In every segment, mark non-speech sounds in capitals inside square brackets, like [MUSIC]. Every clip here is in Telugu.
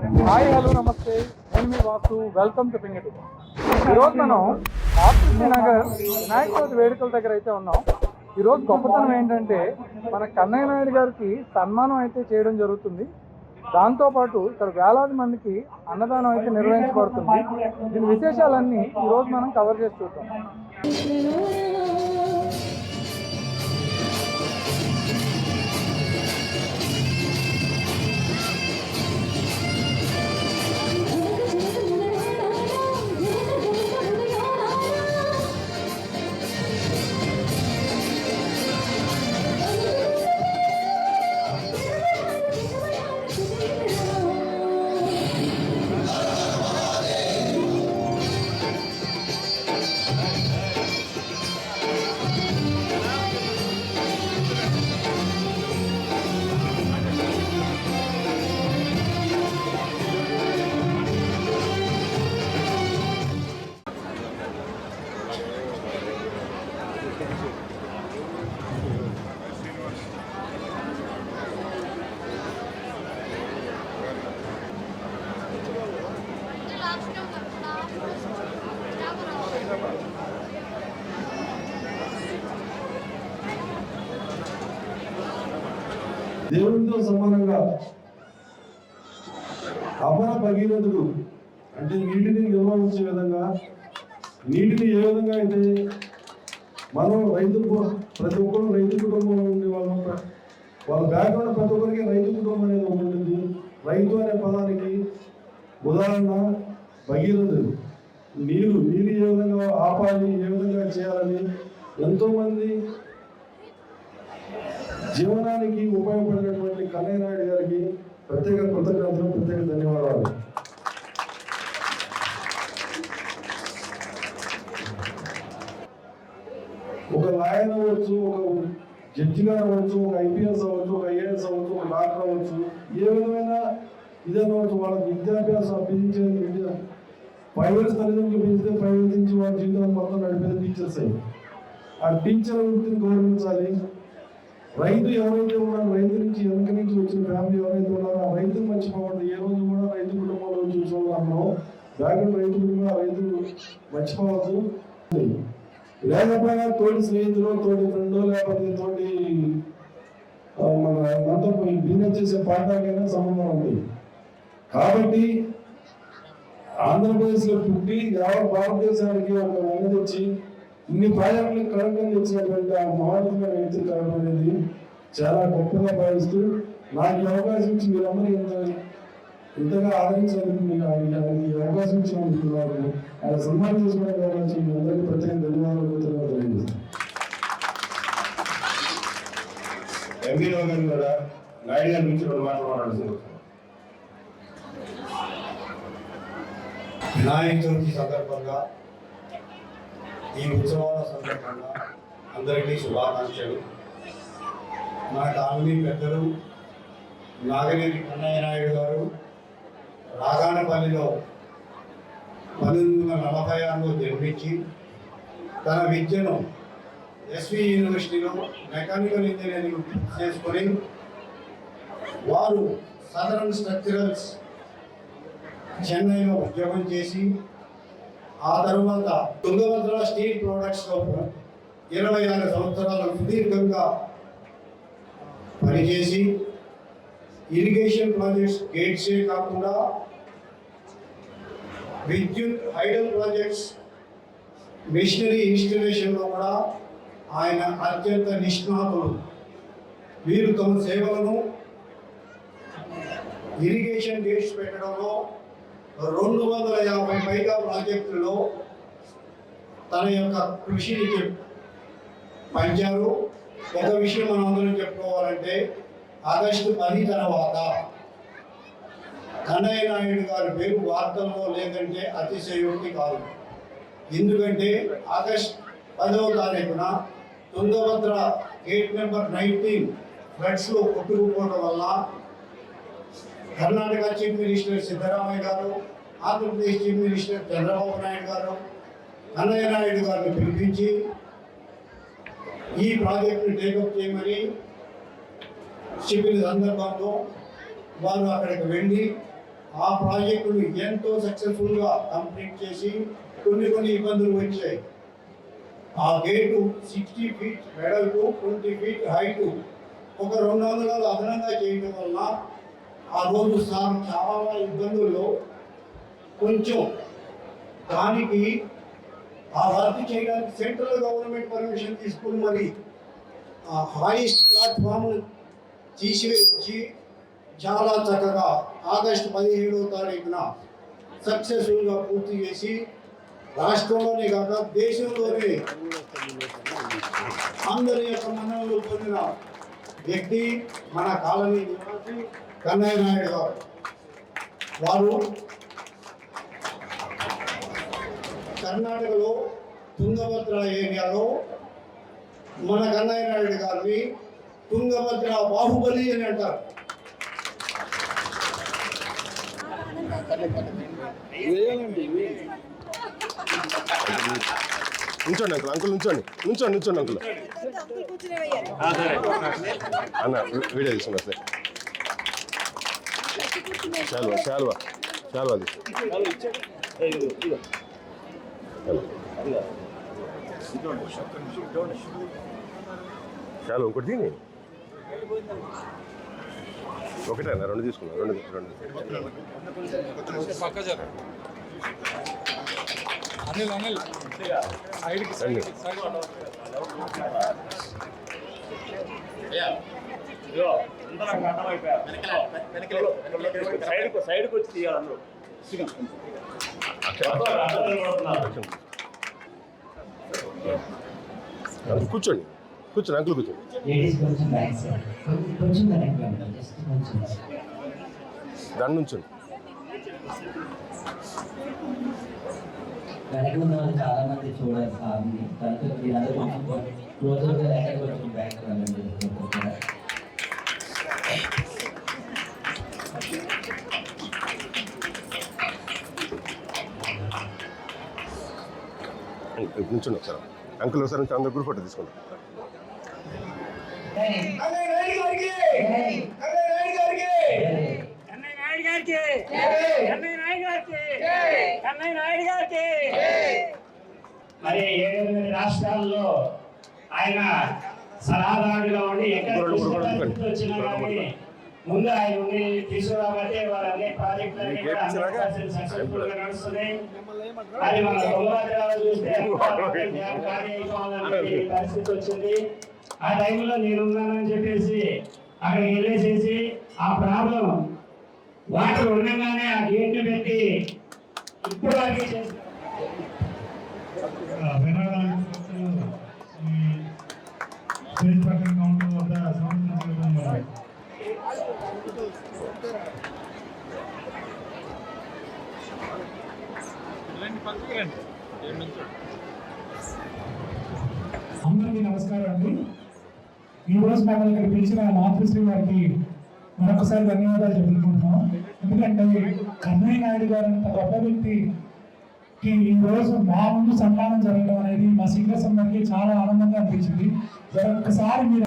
హాయ్ హలో నమస్తే. నేను మీ వాసు. వెల్కమ్ టు పింగటి ఈరోజు మనం ఆర్టీసీ నగర్ వినాయక చవితి వేడుకల దగ్గర అయితే ఉన్నాం. ఈరోజు గొప్పతనం ఏంటంటే మన కన్నయ్య నాయుడు గారికి సన్మానం అయితే చేయడం జరుగుతుంది. దాంతోపాటు ఇక్కడ వేలాది మందికి అన్నదానం అయితే నిర్వహించబడుతుంది. దీని విశేషాలన్నీ ఈరోజు మనం కవర్ చేసి చూద్దాం. దేవునితో సమానంగా అపర భగీరథుడు అంటే నీటిని నిర్వహించే విధంగా నీటిని ఏ విధంగా అయితే మనం రైతు ప్రతి ఒక్కరు రైతు కుటుంబంలో ఉండే వాళ్ళం వాళ్ళ బ్యాక్గ్రౌండ్ ప్రతి ఒక్కరికి రైతు కుటుంబం అనేది ఒకటి ఉంటుంది. రైతు అనే పదానికి ఉదాహరణ భగీరథుడు. నీరు నీరు ఏ విధంగా ఆపాలి ఏ విధంగా చేయాలని ఎంతోమంది జీవనానికి ఉపయోగపడినటువంటి కన్నయ్య నాయుడు గారికి ప్రత్యేక కృతజ్ఞతలు ప్రత్యేక ధన్యవాదాలు. ఒక లాయర్ అవ్వచ్చు ఒక జడ్జిగా అవ్వచ్చు ఒక ఐపీఎస్ అవ్వచ్చు ఒక ఐఏఎస్ అవ్వచ్చు ఒక డాక్టర్ అవ్వచ్చు ఏ విధమైన ఇదనవచ్చు వాళ్ళకి విద్యాభ్యాసం అభ్యసించే విద్య ప్రైవేట్ తల్లిదండ్రులు పెంచితే ప్రైవేట్ నుంచి వాళ్ళ జీవితాన్ని మొత్తం నడిపేది టీచర్స్. అయ్యి ఆ టీచర్ వృత్తిని గౌరవించాలి. రైతు ఎవరైతే ఉన్నారో రైతు నుంచి వెనక నుంచి వచ్చిన ఫ్యామిలీ ఎవరైతే ఉన్నారో ఆ రైతుని మర్చిపోకూడదు ఏ రోజు కూడా రైతు కుటుంబంలో చూసుకోవాలి మనం బ్యాక్గ్రౌండ్ రైతు కుటుంబం ఆ రైతు మర్చిపోవద్దు. లేకపోయినా తోటి స్నేహితులు తోటి ఫ్రెండ్ లేకపోతే తోటి మన మనతో బిజినెస్ చేసే పార్ట్నర్కైనా సంబంధం ఉంది. కాబట్టి ఆంధ్రప్రదేశ్లో పుట్టి యావత్ భారతదేశానికి ఒక వెనక తెచ్చి ఇన్ని ప్రాజెక్టులు కడపని తెచ్చినటువంటి ఆ మహోన్నతమైన వ్యక్తి కావడం అనేది చాలా గొప్పగా భావిస్తూ నాకు ఈ అవకాశం ఇచ్చి మీరందరూ ఇంత ఇంతగా ఆదరించినందుకు మీకు ఈ అవకాశం ఇచ్చినందుకు నాకు ఆయన సన్మానం చేసుకోవడం కాబట్టి మీ అందరికీ ప్రత్యేక ధన్యవాదాలు తెలియజేస్తాను ఎంపీఓ గారు కూడా నాయుడు గారి నుంచి రెండు మాటలు మాట్లాడుతున్నారు. వినాయక చవితి సందర్భంగా ఈ ఉత్సవాల సందర్భంగా అందరికీ శుభాకాంక్షలు. మన కాలనీ పెద్దలు నాగనేని కన్నయ్య నాయుడు గారు రాగానపల్లిలో పంతొమ్మిది వందల నలభై ఆరులో జన్మించి తన విద్యను ఎస్వి యూనివర్సిటీలో మెకానికల్ ఇంజనీరింగ్ చేసుకొని వారు సదరన్ స్ట్రక్చరల్స్ చెన్నైలో ఉద్యోగం చేసి ఆ తరువాత తుంగభద్ర స్టీల్ ప్రొడక్ట్స్లో ఇరవై ఆరు సంవత్సరాలు సుదీర్ఘంగా పనిచేసి ఇరిగేషన్ ప్రాజెక్ట్స్ గేట్సే కాకుండా విద్యుత్ హైడల్ ప్రాజెక్ట్స్ మిషనరీ ఇన్స్టలేషన్లో కూడా ఆయన అత్యంత నిష్ణాతులు. వీరు తమ సేవలను ఇరిగేషన్ గేట్స్ పెట్టడంలో రెండు వందల యాభై పైగా ప్రాజెక్టుల్లో తన యొక్క కృషిని పంచారు. ఒక విషయం మనం అందరం చెప్పుకోవాలంటే ఆగస్టు పది తర్వాత కన్నయ్య నాయుడు గారి పేరు వార్తల్లో లేదంటే అతిశయోక్తి కాదు. ఎందుకంటే ఆగస్ట్ పదవ తారీఖున తుంగభద్ర గేట్ నెంబర్ నైన్టీన్ ఫ్లడ్స్లో కొట్టుకుపోవడం వల్ల Karnataka chief minister Siddaramaiah garu Andhra Pradesh chief minister Chandrababu Naidu garu Kannaiah Naidu గారిని పిలిపించి ఈ ప్రాజెక్టును టేకప్ చేయమని చెప్పిన సందర్భంలో వారు అక్కడికి వెళ్ళి ఆ ప్రాజెక్టులు ఎంతో సక్సెస్ఫుల్గా కంప్లీట్ చేసి కొన్ని కొన్ని ఇబ్బందులు వచ్చాయి. ఆ గేటు సిక్స్టీ ఫీట్ వెడల్పు ట్వంటీ ఫీట్ హైటు ఒక రెండు వందల అదనంగా చేయడం వల్ల ఆ రోజు సార్ చాలా ఇబ్బందుల్లో కొంచెం దానికి ఆ వర్క్ చేయడానికి సెంట్రల్ గవర్నమెంట్ పర్మిషన్ తీసుకుని మరి ఆ హాయిస్ట్ ప్లాట్ఫామ్ తీసివేసి చాలా చక్కగా ఆగస్టు పదిహేడవ తారీఖున సక్సెస్ఫుల్గా పూర్తి చేసి రాష్ట్రంలోనే కాక దేశంలోనే అందరి యొక్క మన్ననలు పొందిన వ్యక్తి మన కాలనీ నివాసి కన్నయ్య నాయుడు గారు. వారు కర్ణాటకలో తుంగభద్ర ఏరియాలో మన కన్నయ్య నాయుడు గారిని తుంగభద్ర బాహుబలి అని అంటారు. ఉంచండి అంకుల్ అంకుల్ ఉంచండి. ఉంచండి ఉంచండి అంకుల్. అన్న వీడియో తీసుకున్నా సార్. చాలు చాలు చాలు అది చాలు ఇంకోటి తిని ఒకటేనా రెండు తీసుకున్నా రెండు రెండు అనిల్ అనిల్ సైడ్కి రండి. సైడ్ సైడ్ సైడ్కి వచ్చి తీయాలి అందరూ. కూర్చోండి. కూర్చోండి అంకుల్ కూర్చోండి. దాని నుంచండి వెనక ఉన్న వాళ్ళు చాలా మంది చూడాలి కనుక బ్యాక్ నుంచండి ఒకసారి అంకుల్ ఒకసారి నుంచి అందరు గ్రూప్ ఫోటో గారికి మరి ఏడెనిమిది రాష్ట్రాల్లో ఆయన సలహాదారుగా ఉండి ఎక్కడ. వచ్చినా ముందు ఆయన ఉండి తీసుకురాబట్టే అన్ని కూడా ఏపించినాక? సక్సెస్ఫుల్గా నడుస్తున్నాయి అది మన చూస్తే [LAUGHS] పరిస్థితి వచ్చింది. ఆ టైంలో నేనున్నానని చెప్పేసి అక్కడికి వెళ్ళేసేసి ఆ ప్రాబ్లం వాటర్ ఉండగానే ఆ గేట్లు పెట్టి ఇప్పుడు వరకు చేసి స్టేజ్ పక్కన కౌంటర్ వద్ద సంవత్సరం మరి రండి పక్కకి రండి ఏం నుంచో అందరికీ నమస్కారం అండి. ఈ రోజు మమ్మల్ని ఇక్కడ పిలిచిన మాతృశ్రీ గారికి మరొకసారి ధన్యవాదాలు చెప్పుకుంటున్నాం. ఎందుకంటే కన్నయ్య నాయుడు గారు అంత గొప్ప వ్యక్తికి ఈ రోజు మా ముందు సన్మానం జరగడం అనేది మా సింగర్స్ అందరికీ చాలా ఆనందంగా అనిపించింది. ఒక్కసారి మీరు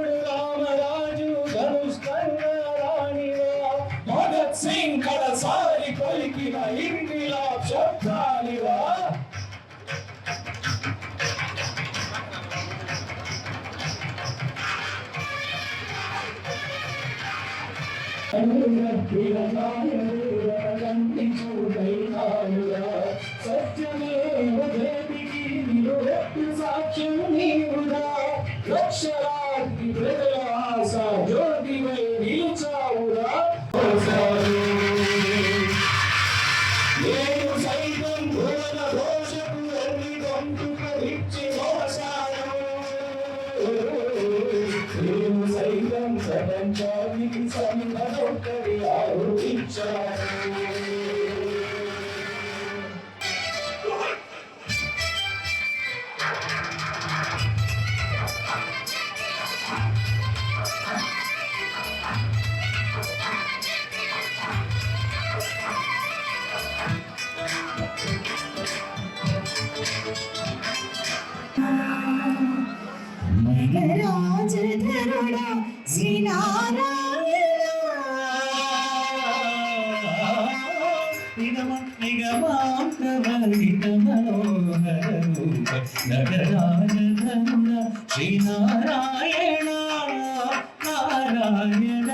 నేను సైతం భువన ఘోషకు ఎన్ని గొంతుకలిచ్చి మోసాను నేను సైతం ప్రపంచానికి సంఘనొక్కడి ఆరోపించాను నగరాజధనుడ శ్రీనారాయణ నారాయణ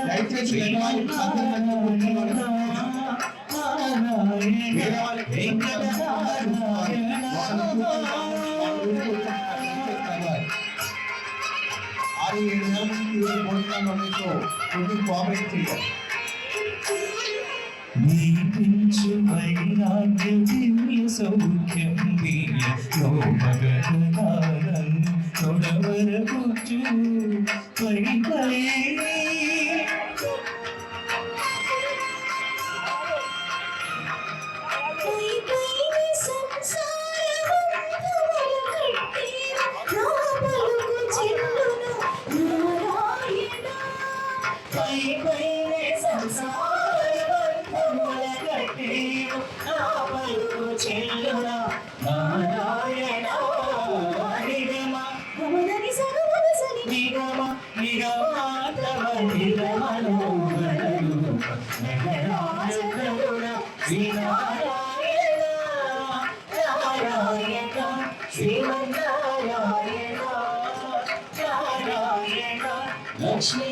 ఆరు ఏడు నెలల నుంచి అనేతో కొంచెం కోఆపరేట్ చేయాలి യാചിച്ചു വൈരാഗ്യദിവ്യ സൗഖ്യം വീയ ലോകഗതാനന്ദ് തുടവര പൂച്ചു വൈകളേ శ్రీమన్నారాయణ నారాయణ లక్ష్మీ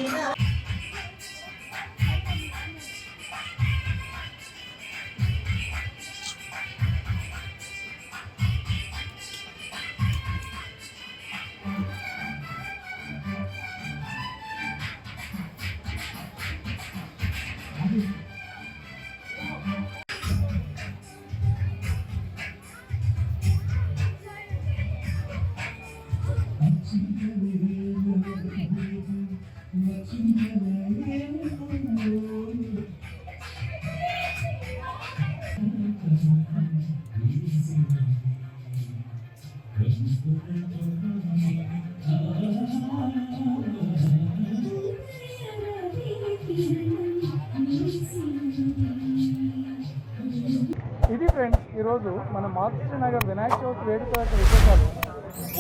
ఈరోజు మన మాతృశ్రీ నగర్ వినాయక చవితి వేడుక యొక్క విశేషాలు.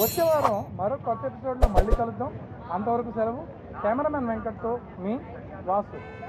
వచ్చే వారం మరో కొత్త ఎపిసోడ్లో మళ్ళీ కలుద్దాం. అంతవరకు సెలవు. కెమెరామెన్ వెంకట్తో మీ వాసు.